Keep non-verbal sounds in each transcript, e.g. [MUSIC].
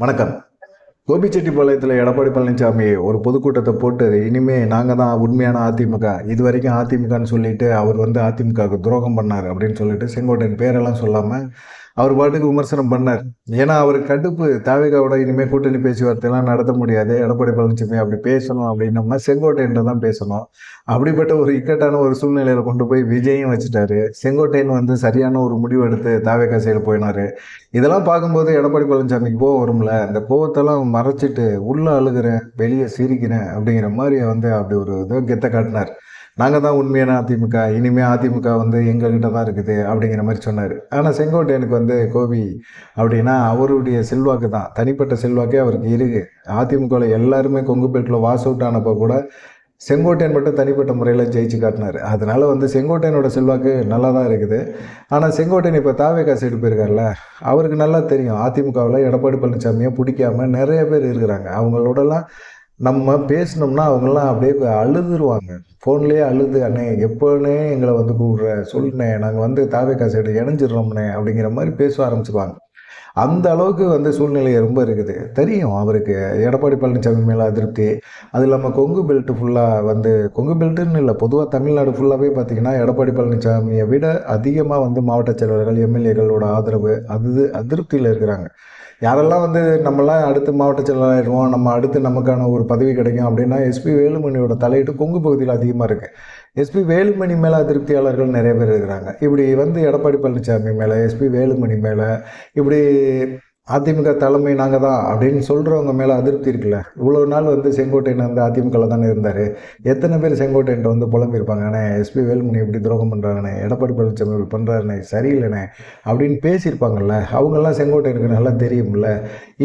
வணக்கம். கோபிச்செட்டிப்பாளையத்தில் எடப்பாடி பழனிசாமி ஒரு பொதுக்கூட்டத்தை போட்டு இனிமே நாங்கள் தான் உண்மையான அதிமுக. இது வரைக்கும் அதிமுகன்னு சொல்லிட்டு அவர் வந்து அதிமுகவுக்கு துரோகம் பண்ணார் அப்படின்னு சொல்லிட்டு செங்கோட்டையின் பேரெல்லாம் சொல்லாமல் அவர் பாட்டுக்கு விமர்சனம் பண்ணார். ஏன்னா அவர் கடுப்பு. தாவேகாவோட இனிமேல் கூட்டணி பேச்சுவார்த்தையெல்லாம் நடத்த முடியாது எடப்பாடி பழனிசாமி அப்படி பேசணும் அப்படின்னம்னா செங்கோட்டையன் தான் பேசணும். அப்படிப்பட்ட ஒரு இக்கட்டான ஒரு சூழ்நிலையில் கொண்டு போய் விஜயும் வச்சுட்டாரு. செங்கோட்டையன் வந்து சரியான ஒரு முடிவு எடுத்து தாவேகா சைடு போயினாரு. இதெல்லாம் பார்க்கும்போது எடப்பாடி பழனிசாமிக்கு கோவம் வரும்ல? அந்த கோவத்தெல்லாம் மறைச்சிட்டு உள்ள அழுகிறேன் வெளியே சிரிக்கிறேன் அப்படிங்கிற மாதிரி வந்து அப்படி ஒரு இதை கெத்த காட்டினார். நாங்கள் தான் உண்மையான அதிமுக இனிமேல் அதிமுக வந்து எங்ககிட்ட தான் இருக்குது அப்படிங்கிற மாதிரி சொன்னார். ஆனால் செங்கோட்டையனுக்கு வந்து கோபி அப்படின்னா அவருடைய செல்வாக்கு தான். தனிப்பட்ட செல்வாக்கே அவருக்கு இருக்குது அதிமுகவில் எல்லாருமே கொங்கு பெல்ட்டில் வாஸ் அவுட் ஆனப்போ கூட செங்கோட்டையன் மட்டும் தனிப்பட்ட முறையில் ஜெயிச்சு காட்டினார். அதனால் வந்து செங்கோட்டையனோட செல்வாக்கு நல்லா தான் இருக்குது. ஆனால் செங்கோட்டையன் இப்போ தாவேகா சைடு போயிருக்கார்ல அவருக்கு நல்லா தெரியும். அதிமுகவில் எடப்பாடி பழனிசாமியை பிடிக்காம நிறைய பேர் இருக்கிறாங்க. அவங்களோடலாம் நம்ம பேசினோம்னா அவங்கெல்லாம் அப்படியே அழுதுருவாங்க. ஃபோன்லேயே அழுது அண்ணே எப்போனே எங்களை வந்து கூப்பிட்ற சொல்லுண்ணே நாங்கள் வந்து தாவேக்கா சைடு இணைஞ்சிடுறோம்னே அப்படிங்கிற மாதிரி பேச ஆரம்பிச்சுப்பாங்க. அந்த அளவுக்கு வந்து சூழ்நிலை ரொம்ப இருக்குது. தெரியும் அவருக்கு. எடப்பாடி பழனிசாமி மேலே அதிருப்தி. அது இல்லாமல் கொங்கு பெல்ட்டு ஃபுல்லாக வந்து கொங்கு பெல்ட்டுன்னு இல்லை பொதுவாக தமிழ்நாடு ஃபுல்லாகவே பார்த்திங்கன்னா எடப்பாடி பழனிசாமியை விட அதிகமாக வந்து மாவட்ட செயலாளர்கள் எம்எல்ஏகளோட ஆதரவு அது அதிருப்தியில் இருக்கிறாங்க. யாரெல்லாம் வந்து நம்மளாம் அடுத்து மாவட்ட செயலாளருவோம் நம்ம அடுத்து நமக்கான ஒரு பதவி கிடைக்கும் அப்படின்னா எஸ்பி வேலுமணியோட தலையீடு கொங்கு பகுதியில் அதிகமாக இருக்குது எஸ்பி வேலுமணி மேலே அதிருப்தியாளர்கள் நிறைய பேர் இருக்கிறாங்க. இப்படி வந்து எடப்பாடி பழனிசாமி மேலே எஸ்பி வேலுமணி மேலே இப்படி அதிமுக தலைமை நாங்கள் தான் அப்படின்னு சொல்கிறவங்க மேலே அதிருப்தி இருக்குல்ல? இவ்வளோ நாள் வந்து செங்கோட்டையன் வந்து அதிமுகவில் தானே இருந்தார். எத்தனை பேர் செங்கோட்டையன் வந்து புலம்பியிருப்பாங்க அண்ணே எஸ்பி வேலுமணி இப்படி துரோகம் பண்ணுறாங்கண்ணே எடப்பாடி பழனிசாமி இப்படி பண்ணுறாருண்ணே சரியில்லைண்ணே அப்படின்னு பேசியிருப்பாங்கல்ல? அவங்கெல்லாம் செங்கோட்டையனுக்கு நல்லா தெரியும்ல?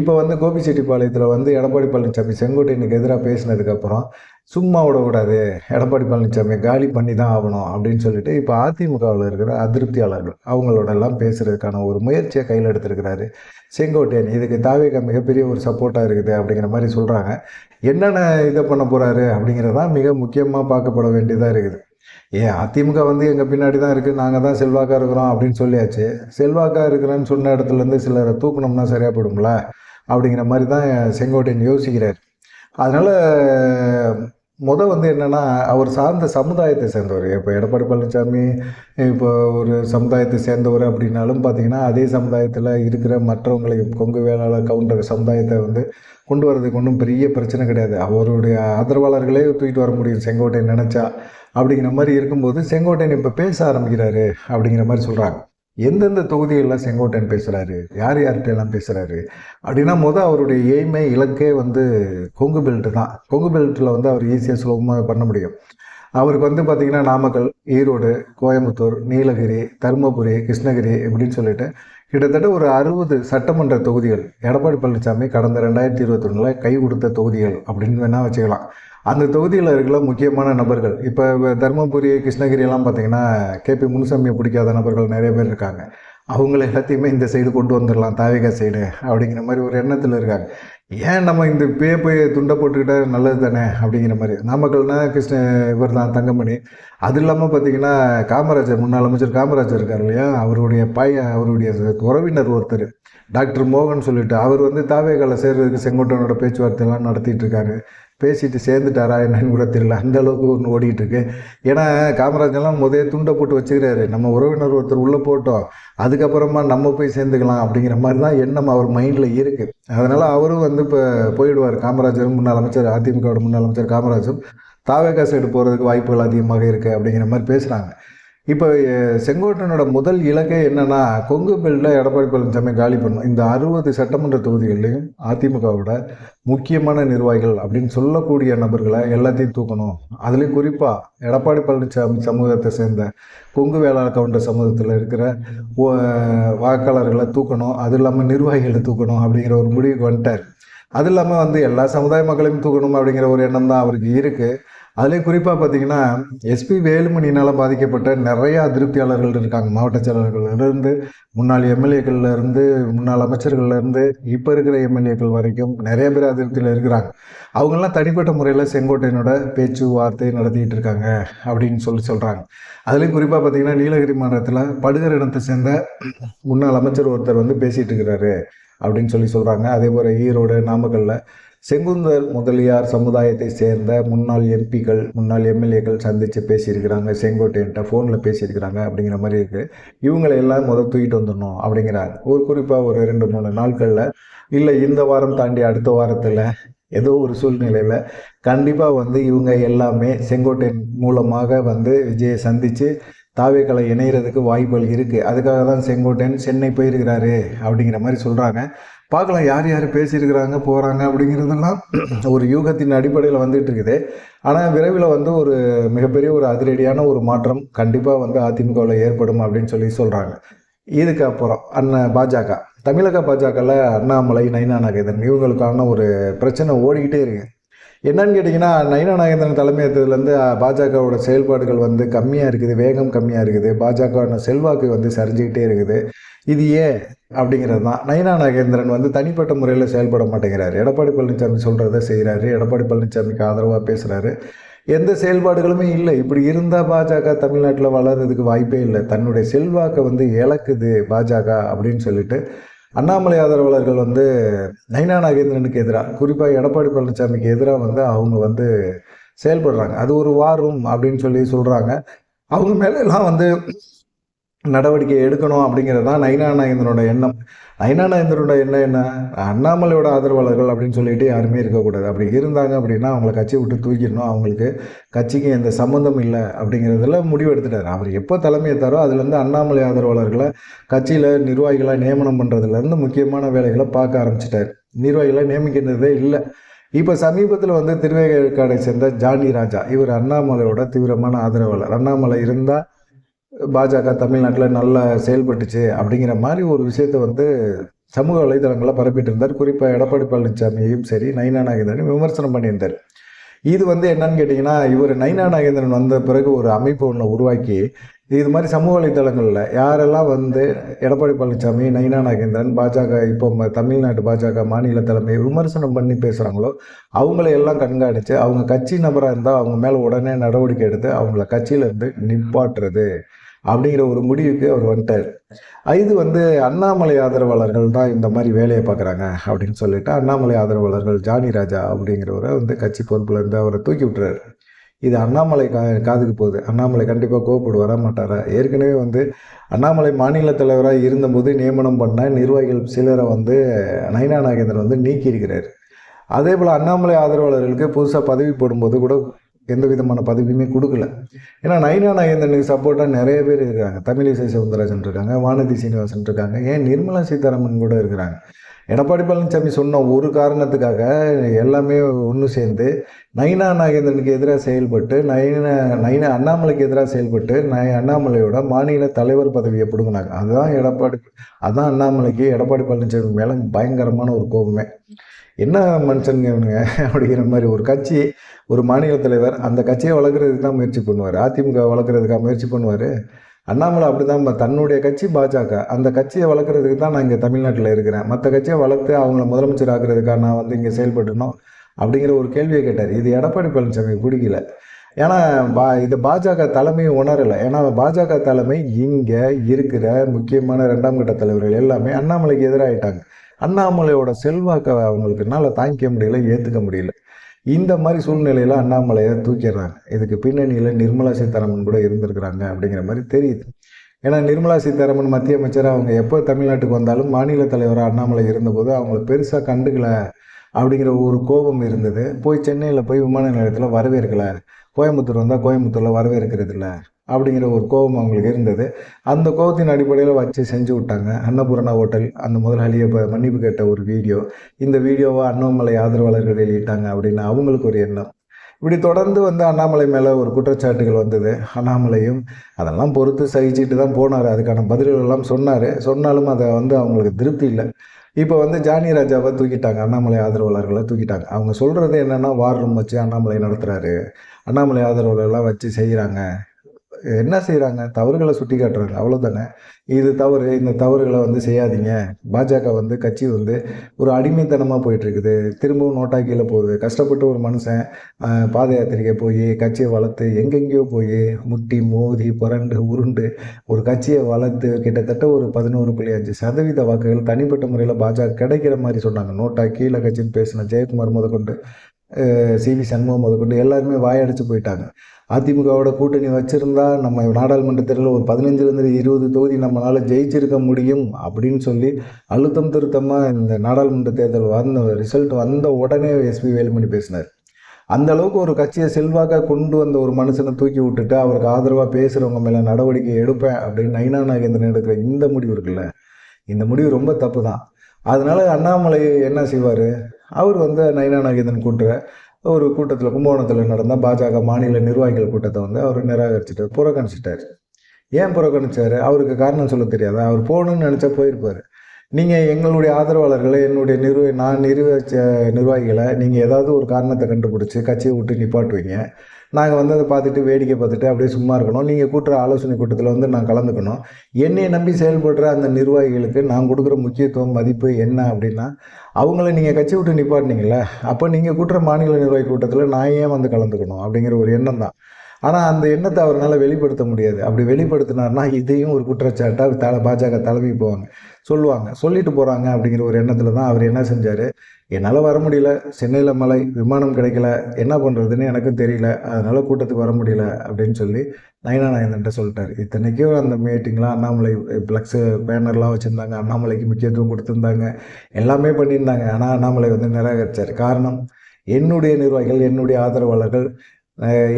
இப்போ வந்து கோபிச்செட்டிப்பாளையத்தில் வந்து எடப்பாடி பழனிசாமி செங்கோட்டையனுக்கு எதிராக பேசினதுக்கப்புறம் சும்மா விடக்கூடாது எடப்பாடி பழனிசாமி காலி பண்ணி தான் ஆகணும் அப்படின்னு சொல்லிட்டு இப்போ அதிமுகவில் இருக்கிற அதிருப்தியாளர்கள் அவங்களோட எல்லாம் பேசுறதுக்கான ஒரு முயற்சியை கையில் எடுத்திருக்கிறாரு. செங்கோட்டையன் இதுக்கு தாவேகா மிகப்பெரிய ஒரு சப்போர்ட்டாக இருக்குது அப்படிங்கிற மாதிரி சொல்கிறாங்க என்னென்ன இதை பண்ண போகிறாரு அப்படிங்கிறதான் மிக முக்கியமாக பார்க்கப்பட வேண்டியதாக இருக்குது. ஏன் அதிமுக வந்து எங்கள் பின்னாடி தான் இருக்குது நாங்கள் தான் செல்வாக்காக இருக்கிறோம் அப்படின்னு சொல்லியாச்சு. செல்வாக்காக இருக்கிறேன்னு சொன்ன இடத்துலேருந்து சிலரை தூக்கணும்னா சரியாக போயிடும்ல அப்படிங்கிற மாதிரி தான் செங்கோட்டையன் யோசிக்கிறார். அதனால் முத வந்து என்னென்னா அவர் சார்ந்த சமுதாயத்தை சேர்ந்தவர். இப்போ எடப்பாடி பழனிசாமி இப்போ ஒரு சமுதாயத்தை சேர்ந்தவர் அப்படின்னாலும் பார்த்தீங்கன்னா அதே சமுதாயத்தில் இருக்கிற மற்றவங்களையும் கொங்கு வேளாளர் கவுண்டர் சமுதாயத்தை வந்து கொண்டு வரதுக்கு ஒன்றும் பெரிய பிரச்சனை கிடையாது. அவருடைய ஆதரவாளர்களே தூக்கிட்டு வர முடியும். செங்கோட்டையன் நினச்சா அப்படிங்கிற மாதிரி இருக்கும்போது செங்கோட்டையன் இப்போ பேச ஆரம்பிக்கிறாரு அப்படிங்கிற மாதிரி சொல்கிறாங்க எந்தெந்த தொகுதிகளெலாம் செங்கோட்டையன் பேசுகிறாரு யார் யார்கிட்ட எல்லாம் பேசுகிறாரு அப்படின்னா மொதல் அவருடைய எய்மே இலக்கே வந்து கொங்கு பெல்ட்டு தான். கொங்கு பெல்ட்டில் வந்து அவர் ஈஸியாக சுலபமாக பண்ண முடியும். அவருக்கு வந்து பார்த்திங்கன்னா நாமக்கல் ஈரோடு கோயம்புத்தூர் நீலகிரி தருமபுரி கிருஷ்ணகிரி இப்படின்னு சொல்லிட்டு கிட்டத்தட்ட ஒரு அறுபது சட்டமன்ற தொகுதிகள் எடப்பாடி பழனிசாமி கடந்த ரெண்டாயிரத்தி இருபத்தொன்னில் கை கொடுத்த தொகுதிகள் அப்படின்னு வேணால் வச்சுக்கலாம். அந்த தொகுதியில் இருக்கிற முக்கியமான நபர்கள் இப்போ தருமபுரி கிருஷ்ணகிரியெல்லாம் பார்த்திங்கன்னா பார்த்தீங்கன்னா கேபி முனுசாமியை பிடிக்காத நபர்கள் நிறைய பேர் இருக்காங்க. அவங்கள எல்லாத்தையுமே இந்த சைடு கொண்டு வந்துடலாம் தாவிகா சைடு அப்படிங்கிற மாதிரி ஒரு எண்ணத்தில் இருக்காங்க. ஏன் நம்ம இந்த பே போய் துண்டை போட்டுக்கிட்டால் நல்லது தானே அப்படிங்கிற மாதிரி. நாமக்கல்னா கிருஷ்ண இவர் தான் தங்கமணி. அது இல்லாமல் பார்த்தீங்கன்னா காமராஜர் முன்னாள் அமைச்சர் காமராஜர் இருக்கார் இல்லையா? அவருடைய பையன் அவருடைய உறவினர் ஒருத்தர் டாக்டர் மோகன் சொல்லிட்டு. அவர் வந்து தாவேகால சேர்றதுக்கு செங்கோட்டனோட பேச்சுவார்த்தையெல்லாம் நடத்திட்டு இருக்காரு. பேசிட்டு சேர்ந்துட்டாரா என்னன்னு கூட தெரியல. அந்த அளவுக்கு ஒன்று ஓடிட்டு இருக்கு. ஏன்னா காமராஜெல்லாம் முதல் துண்டை போட்டு வச்சுக்கிறாரு. நம்ம உறவினர் ஒருத்தர் உள்ளே போட்டோம். அதுக்கப்புறமா நம்ம போய் சேர்ந்துக்கலாம் அப்படிங்கிற மாதிரி தான் எண்ணம் அவர் மைண்டில் இருக்குது அதனால் அவரும் வந்து இப்போ போயிடுவார் காமராஜரும் முன்னாள் அமைச்சர் அதிமுகவோட முன்னாள் அமைச்சர் காமராஜரும். தாவேகா சைடு போகிறதுக்கு வாய்ப்புகள் அதிகமாக இருக்குது அப்படிங்கிற மாதிரி பேசுகிறாங்க இப்போ செங்கோட்டனோட முதல் இலக்கே என்னென்னா கொங்கு பெல்லில் எடப்பாடி பழனிசாமி காலி பண்ணும் இந்த அறுபது சட்டமன்ற தொகுதிகள்லையும் அதிமுகவோட முக்கியமான நிர்வாகிகள் அப்படின்னு சொல்லக்கூடிய நபர்களை எல்லாத்தையும் தூக்கணும். அதுலேயும் குறிப்பாக எடப்பாடி பழனிசாமி சமூகத்தை சேர்ந்த கொங்கு வேளாண் கவுண்டர் சமூகத்தில் இருக்கிற வாக்காளர்களை தூக்கணும். அது இல்லாமல் நிர்வாகிகளை தூக்கணும் அப்படிங்கிற ஒரு முடிவுக்கு வந்துட்டார். அது இல்லாமல் வந்து எல்லா சமுதாய மக்களையும் தூக்கணும் அப்படிங்கிற ஒரு எண்ணம் தான் அவருக்கு இருக்குது அதுலேயும் குறிப்பாக பார்த்தீங்கன்னா எஸ்பி வேலுமணினால் பாதிக்கப்பட்ட நிறைய அதிருப்தியாளர்கள் இருக்காங்க. மாவட்ட செயலாளர்கள்லேருந்து முன்னாள் எம்எல்ஏக்கள்லேருந்து முன்னாள் அமைச்சர்கள்லேருந்து இப்போ இருக்கிற எம்எல்ஏக்கள் வரைக்கும் நிறைய பேர் அதிருப்தியில் இருக்கிறாங்க. அவங்கெல்லாம் தனிப்பட்ட முறையில் செங்கோட்டையனோட பேச்சு வார்த்தை நடத்திக்கிட்டு இருக்காங்க அப்படின்னு சொல்லி சொல்கிறாங்க அதுலேயும் குறிப்பாக பார்த்தீங்கன்னா நீலகிரி மாவட்டத்தில் படுகர் இனத்தை சேர்ந்த முன்னாள் அமைச்சர் ஒருத்தர் வந்து பேசிகிட்டு இருக்கிறாரு. அப்படின்னு சொல்லி சொல்கிறாங்க அதே போல் ஈரோடு நாமக்கல்ல செங்குந்தர் முதலியார் சமுதாயத்தை சேர்ந்த முன்னாள் எம்பிக்கள் முன்னாள் எம்எல்ஏக்கள் சந்தித்து பேசியிருக்கிறாங்க. செங்கோட்டையன்ட்ட ஃபோனில் பேசியிருக்கிறாங்க அப்படிங்கிற மாதிரி இருக்குது இவங்களை எல்லாம் முதல் தூக்கிட்டு வந்துடணும் அப்படிங்கிறாங்க ஒரு குறிப்பாக ஒரு ரெண்டு மூணு நாட்களில் இல்லை இந்த வாரம் தாண்டி அடுத்த வாரத்தில் ஏதோ ஒரு சூழ்நிலையில் கண்டிப்பாக வந்து இவங்க எல்லாமே செங்கோட்டையன் மூலமாக வந்து விஜயை சந்தித்து தாவேக்களை இணைகிறதுக்கு வாய்ப்புகள் இருக்குது அதுக்காக தான் செங்கோட்டையன் சென்னை போயிருக்கிறாரு அப்படிங்கிற மாதிரி சொல்கிறாங்க பார்க்கலாம் யார் யார் பேசியிருக்கிறாங்க போகிறாங்க அப்படிங்கிறதெல்லாம் [CLEARS THROAT] ஒரு யூகத்தின் அடிப்படையில் வந்துட்டு இருக்குது. ஆனால் விரைவில் வந்து ஒரு மிகப்பெரிய ஒரு அதிரடியான ஒரு மாற்றம் கண்டிப்பாக வந்து அதிமுகவில் ஏற்படும் அப்படின்னு சொல்லி சொல்கிறாங்க இதுக்கு அப்புறம் அண்ணன் பாஜக. தமிழக பாஜகவில் அண்ணாமலை நைனா நகைதன் இவங்களுக்கான ஒரு பிரச்சனை ஓடிக்கிட்டே இருக்குது என்னன்னு கேட்டிங்கன்னா நயனா நாகேந்திரன் தலைமையேற்றதுலேருந்து பாஜகவோட செயல்பாடுகள் வந்து கம்மியாக இருக்குது வேகம் கம்மியாக இருக்குது பாஜகவோட செல்வாக்கு வந்து சரிஞ்சுக்கிட்டே இருக்குது. இது ஏன் அப்படிங்கிறது தான். நயனா நாகேந்திரன் வந்து தனிப்பட்ட முறையில் செயல்பட மாட்டேங்கிறாரு. எடப்பாடி பழனிசாமி சொல்கிறத செய்கிறாரு எடப்பாடி பழனிசாமிக்கு ஆதரவாக பேசுகிறாரு எந்த செயல்பாடுகளுமே இல்லை. இப்படி இருந்தால் பாஜக தமிழ்நாட்டில் வளர்றதுக்கு வாய்ப்பே இல்லை. தன்னுடைய செல்வாக்கை வந்து இழக்குது பாஜக அப்படின்னு சொல்லிட்டு அண்ணாமலை ஆதரவாளர்கள் வந்து நைனா நாகேந்திரனுக்கு எதிராக குறிப்பாக எடப்பாடி பழனிசாமிக்கு எதிராக வந்து அவங்க வந்து செயல்படுறாங்க. அது ஒரு வாரும் அப்படின்னு சொல்லி சொல்கிறாங்க அவங்க மேலெல்லாம் வந்து நடவடிக்கை எடுக்கணும் அப்படிங்கிறது தான் நைனா நாயந்தனோட எண்ணம். நைனா நாயந்தனோட எண்ணம் என்ன? அண்ணாமலையோட ஆதரவாளர்கள் அப்படின்னு சொல்லிட்டு யாருமே இருக்கக்கூடாது. அப்படி இருந்தாங்க அப்படின்னா அவங்கள கட்சியை விட்டு தூக்கிடணும். அவங்களுக்கு கட்சிக்கு எந்த சம்மந்தம் இல்லை அப்படிங்கிறதுல முடிவு எடுத்துட்டார். அவர் எப்போ தலைமை ஏற்றாரோ அதுலேருந்து அண்ணாமலை ஆதரவாளர்களை கட்சியில் நிர்வாகிகளை நியமனம் பண்ணுறதுலேருந்து முக்கியமான வேலைகளை பார்க்க ஆரம்பிச்சிட்டார். நிர்வாகிகளை நியமிக்கின்றதே இல்லை. இப்போ சமீபத்தில் வந்து திருவேற்காடை சேர்ந்த ஜானி ராஜா இவர் அண்ணாமலையோட தீவிரமான ஆதரவாளர். அண்ணாமலை இருந்தால் பாஜக தமிழ்நாட்டில் நல்லா செயல்பட்டுச்சு அப்படிங்கிற மாதிரி ஒரு விஷயத்த வந்து சமூக வலைதளங்களில் பரப்பிட்டு இருந்தார். குறிப்பாக எடப்பாடி பழனிசாமியையும் சரி நைனா நாகேந்திரனையும் விமர்சனம் பண்ணியிருந்தார். இது வந்து என்னன்னு கேட்டிங்கன்னா இவர் நைனா நாகேந்திரன் வந்த பிறகு ஒரு அமைப்பு ஒன்று உருவாக்கி இது மாதிரி சமூக வலைதளங்களில் யாரெல்லாம் வந்து எடப்பாடி பழனிசாமி நயினா நாகேந்திரன் பாஜக இப்போ தமிழ்நாட்டு பாஜக மாநில தலைமையை விமர்சனம் பண்ணி பேசுகிறாங்களோ அவங்கள எல்லாம் கண்காணித்து அவங்க கட்சி நபராக இருந்தால் அவங்க மேலே உடனே நடவடிக்கை எடுத்து அவங்கள கட்சியிலேருந்து நிப்பாட்டுறது. அப்படிங்கிற ஒரு முடிவுக்கு அவர் வந்துட்டார். இது வந்து அண்ணாமலை ஆதரவாளர்கள் தான் இந்த மாதிரி வேலையை பார்க்குறாங்க அப்படின்னு சொல்லிட்டு அண்ணாமலை ஆதரவாளர்கள் ஜானி ராஜா அப்படிங்கிறவரை வந்து கட்சி பொறுப்புலேருந்து அவரை தூக்கி விட்டுறாரு. இது அண்ணாமலை கா காதுக்கு போகுது. அண்ணாமலை கண்டிப்பாக கோவப்படு வர மாட்டாரா? ஏற்கனவே வந்து அண்ணாமலை மாநில தலைவராக இருந்தபோது நியமனம் பண்ண நிர்வாகிகள் சிலரை வந்து நயனா நாகேந்திரன் வந்து நீக்கியிருக்கிறார். அதே போல் அண்ணாமலை ஆதரவாளர்களுக்கு புதுசாக பதவி போடும்போது கூட எந்த விதமான பதவியுமே கொடுக்கல. ஏன்னா நைனா நாகேந்திரனுக்கு சப்போர்ட்டாக நிறைய பேர் இருக்காங்க. தமிழிசை சவுந்தரராஜன் இருக்காங்க வானதி சீனிவாசன் இருக்காங்க ஏன் நிர்மலா சீதாராமன் கூட இருக்கிறாங்க. எடப்பாடி பழனிசாமி சொன்ன ஒரு காரணத்துக்காக எல்லாமே ஒன்று சேர்ந்து நைனா நாகேந்திரனுக்கு எதிராக செயல்பட்டு நைனா நைனா அண்ணாமலைக்கு எதிராக செயல்பட்டு நை அண்ணாமலையோட மாநில தலைவர் பதவியை பிடுங்கினாங்க. அதுதான் எடப்பாடி அதுதான் அண்ணாமலைக்கு எடப்பாடி பழனிசாமி மேலே பயங்கரமான ஒரு கோபமே. என்ன மனுஷனுங்க இவனுங்க [LAUGHS] அப்படிங்கிற மாதிரி ஒரு கட்சி ஒரு மாநில தலைவர் அந்த கட்சியை வளர்க்குறதுக்கு தான் முயற்சி பண்ணுவார். அதிமுக வளர்க்குறதுக்காக முயற்சி பண்ணுவார். அண்ணாமலை அப்படி தான் தன்னுடைய கட்சி பாஜக. அந்த கட்சியை வளர்க்குறதுக்கு தான் நான் இங்கே தமிழ்நாட்டில் இருக்கிறேன். மற்ற கட்சியை வளர்த்து அவங்கள முதலமைச்சர் ஆக்குறதுக்காக நான் வந்து இங்கே செயல்பட்டுனோம் அப்படிங்கிற ஒரு கேள்வியை கேட்டார். இது எடப்பாடி பழனிசாமி பிடிக்கல ஏன்னா பா இது பாஜக தலைமை உணரலை. ஏன்னா பாஜக தலைமை இங்கே இருக்கிற முக்கியமான ரெண்டாம் கட்ட தலைவர்கள் எல்லாமே அண்ணாமலைக்கு எதிராகிட்டாங்க அண்ணாமலையோட செல்வாக்கை அவங்களுக்கு என்னால் தாங்கிக்க முடியல ஏற்றுக்க முடியல. இந்த மாதிரி சூழ்நிலையில் அண்ணாமலையை தூக்கிடுறாங்க. இதுக்கு பின்னணியில் நிர்மலா சீதாராமன் கூட இருந்திருக்கிறாங்க அப்படிங்கிற மாதிரி தெரியுது. ஏன்னா நிர்மலா சீதாராமன் மத்திய அமைச்சர் அவங்க எப்போ தமிழ்நாட்டுக்கு வந்தாலும் மாநில தலைவராக அண்ணாமலை இருந்தபோது அவங்கள பெருசாக கண்டுக்கல அப்படிங்கிற ஒரு கோபம் இருந்தது. போய் சென்னையில் போய் விமான நிலையத்தில் வரவேற்கலை. கோயம்புத்தூர் வந்தால் கோயம்புத்தூரில் வரவேற்கிறது இல்லை அப்படிங்கிற ஒரு கோபம் அவங்களுக்கு இருந்தது. அந்த கோபத்தின் அடிப்படையில் வச்சு செஞ்சு விட்டாங்க. அன்னபூரணா ஹோட்டல் அந்த முதலாளியை இப்போ மன்னிப்பு கேட்ட ஒரு வீடியோ. இந்த வீடியோவை அண்ணாமலை ஆதரவாளர்கள் வெளியிட்டாங்க அப்படின்னு அவங்களுக்கு ஒரு எண்ணம். இப்படி தொடர்ந்து வந்து அண்ணாமலை மேலே ஒரு குற்றச்சாட்டுகள் வந்தது. அண்ணாமலையும் அதெல்லாம் பொறுத்து சகிச்சுட்டு தான் போனார். அதுக்கான பதில்களெல்லாம் சொன்னார். சொன்னாலும் அதை வந்து அவங்களுக்கு திருப்தி இல்லை. இப்போ வந்து ஜானி ராஜாவை தூக்கிட்டாங்க. அண்ணாமலை ஆதரவாளர்களை தூக்கிட்டாங்க. அவங்க சொல்கிறது என்னென்னா வார் ரூம் வச்சு அண்ணாமலை நடத்துகிறாரு அண்ணாமலை ஆதரவாளர்லாம் வச்சு செய்கிறாங்க என்ன செய்கிறாங்க தவறுகளை சுட்டி காட்டுறாங்க. அவ்வளோதானே இது தவறு இந்த தவறுகளை வந்து செய்யாதீங்க. பாஜக வந்து கட்சி வந்து ஒரு அடிமைத்தனமாக போயிட்டுருக்குது. திரும்பவும் நோட்டா கீழே போகுது. கஷ்டப்பட்டு ஒரு மனுஷன் பாத யாத்திரைக்கு போய் கட்சியை வளர்த்து எங்கெங்கேயோ போய் முட்டி மோதி புரண்டு உருண்டு ஒரு கட்சியை வளர்த்து கிட்டத்தட்ட ஒரு பதினோரு புள்ளி அஞ்சு சதவீத வாக்குகள் தனிப்பட்ட முறையில் பாஜக கிடைக்கிற மாதிரி சொன்னாங்க. நோட்டா கீழே கட்சின்னு பேசின ஜெயக்குமார் முதற்கொண்டு. சிவி சண்முகம் முதற்கொண்டு எல்லாருமே வாயடைச்சு போயிட்டாங்க. அதிமுகவோட கூட்டணி வச்சுருந்தா நம்ம நாடாளுமன்ற தேர்தலில் ஒரு பதினஞ்சுலேருந்து இருபது தொகுதி நம்மளால் ஜெயிச்சிருக்க முடியும் அப்படின்னு சொல்லி அழுத்தம் திருத்தமாக இந்த நாடாளுமன்ற தேர்தல் வந்த ரிசல்ட் வந்த உடனே எஸ்பி வேலுமணி பேசினார். அந்த அளவுக்கு ஒரு கட்சியை செல்வாக்காக கொண்டு வந்த ஒரு மனுஷனை தூக்கி விட்டுட்டு அவருக்கு ஆதரவாக பேசுகிறவங்க மேலே நடவடிக்கை எடுப்பேன் அப்படின்னு நைனா நாகேந்திரன் எடுக்கிற இந்த முடிவு இருக்குல்ல? இந்த முடிவு ரொம்ப தப்பு தான் அதனால் அண்ணாமலை என்ன செய்வார்? அவர் வந்து நயனா நாகேந்திரன் கூட்டுற ஒரு கூட்டத்தில் கும்பகோணத்தில் நடந்த பாஜக மாநில நிர்வாகிகள் கூட்டத்தை வந்து அவர் நிராகரிச்சிட்டார் புறக்கணிச்சிட்டார். ஏன் புறக்கணிச்சார்? அவருக்கு காரணம் சொல்ல தெரியாதா? அவர் போகணும்னு நினச்சா போயிருப்பார். நீங்கள் எங்களுடைய ஆதரவாளர்களை என்னுடைய நிர்வ நான் நிர்வகிச்ச நிர்வாகிகளை நீங்கள் ஏதாவது ஒரு காரணத்தை கண்டுபிடிச்சி கட்சியை விட்டு நிப்பாட்டுவீங்க. நாங்கள் வந்து அதை பார்த்துட்டு வேடிக்கை பார்த்துட்டு அப்படியே சும்மா இருக்கணும். நீங்கள் கூட்டுற ஆலோசனை கூட்டத்தில் வந்து நான் கலந்துக்கணும். என்னை நம்பி செயல்படுற அந்த நிர்வாகிகளுக்கு நான் கொடுக்குற முக்கியத்துவம் மதிப்பு என்ன அப்படின்னா அவங்கள நீங்கள் கட்சி விட்டு நிப்பாட்டினீங்களே அப்போ நீங்கள் கூட்டுற மாநில நிர்வாகி கூட்டத்தில் நான் ஏன் வந்து கலந்துக்கணும் அப்படிங்கிற ஒரு எண்ணம் தான். ஆனால் அந்த எண்ணத்தை அவரால் வெளிப்படுத்த முடியாது. அப்படி வெளிப்படுத்தினார்னா இதையும் ஒரு குற்றச்சாட்டாக தல பாஜக தலைமை போவாங்க. சொல்லுவாங்க. சொல்லிட்டு போகிறாங்க அப்படிங்கிற ஒரு எண்ணத்தில் தான் அவர் என்ன செஞ்சார்? என்னால் வர முடியல. சென்னையில் மலை விமானம் கிடைக்கல. என்ன பண்ணுறதுன்னு எனக்கும் தெரியல. அதனால் கூட்டத்துக்கு வர முடியல அப்படின்னு சொல்லி நயனா நாயந்தன்ட்ட சொல்லிட்டார். இத்தனைக்கும் அந்த மீட்டிங்லாம் அண்ணாமலை ப்ளக்ஸு பேனர்லாம் வச்சுருந்தாங்க. அண்ணாமலைக்கு முக்கியத்துவம் கொடுத்துருந்தாங்க. எல்லாமே பண்ணியிருந்தாங்க. ஆனால் அண்ணாமலை வந்து நிராகரித்தார் காரணம் என்னுடைய நிர்வாகிகள் என்னுடைய ஆதரவாளர்கள்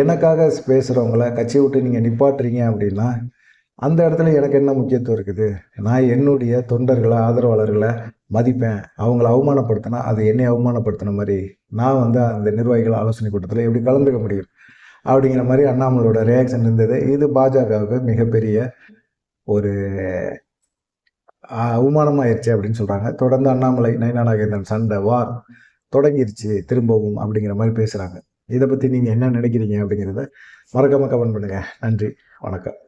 எனக்காக பேசுகிறவங்கள கட்சியை விட்டு நீங்கள் நிப்பாட்டுறீங்க அப்படின்னா அந்த இடத்துல எனக்கு என்ன முக்கியத்துவம் இருக்குது? நான் என்னுடைய தொண்டர்களை ஆதரவாளர்களை மதிப்பேன். அவங்கள அவமானப்படுத்தினா அது என்னை அவமானப்படுத்தின மாதிரி நான் வந்து அந்த நிர்வாகிகள் ஆலோசனை கூட்டத்தில் எப்படி கலந்துக்க முடியும்? அப்படிங்கிற மாதிரி அண்ணாமலையோட ரியாக்ஷன் இருந்தது. இது பாஜகவுக்கு மிகப்பெரிய ஒரு அவமானமாயிருச்சு அப்படின்னு சொல்கிறாங்க தொடர்ந்து அண்ணாமலை நயனா நாகேந்திரன் சண்டை வார் தொடங்கிருச்சு திரும்பவும் அப்படிங்கிற மாதிரி பேசுகிறாங்க இதை பற்றி நீங்கள் என்ன நினைக்கிறீங்க அப்படிங்கிறத மறக்காமல் கமெண்ட் பண்ணுங்கள் நன்றி வணக்கம்.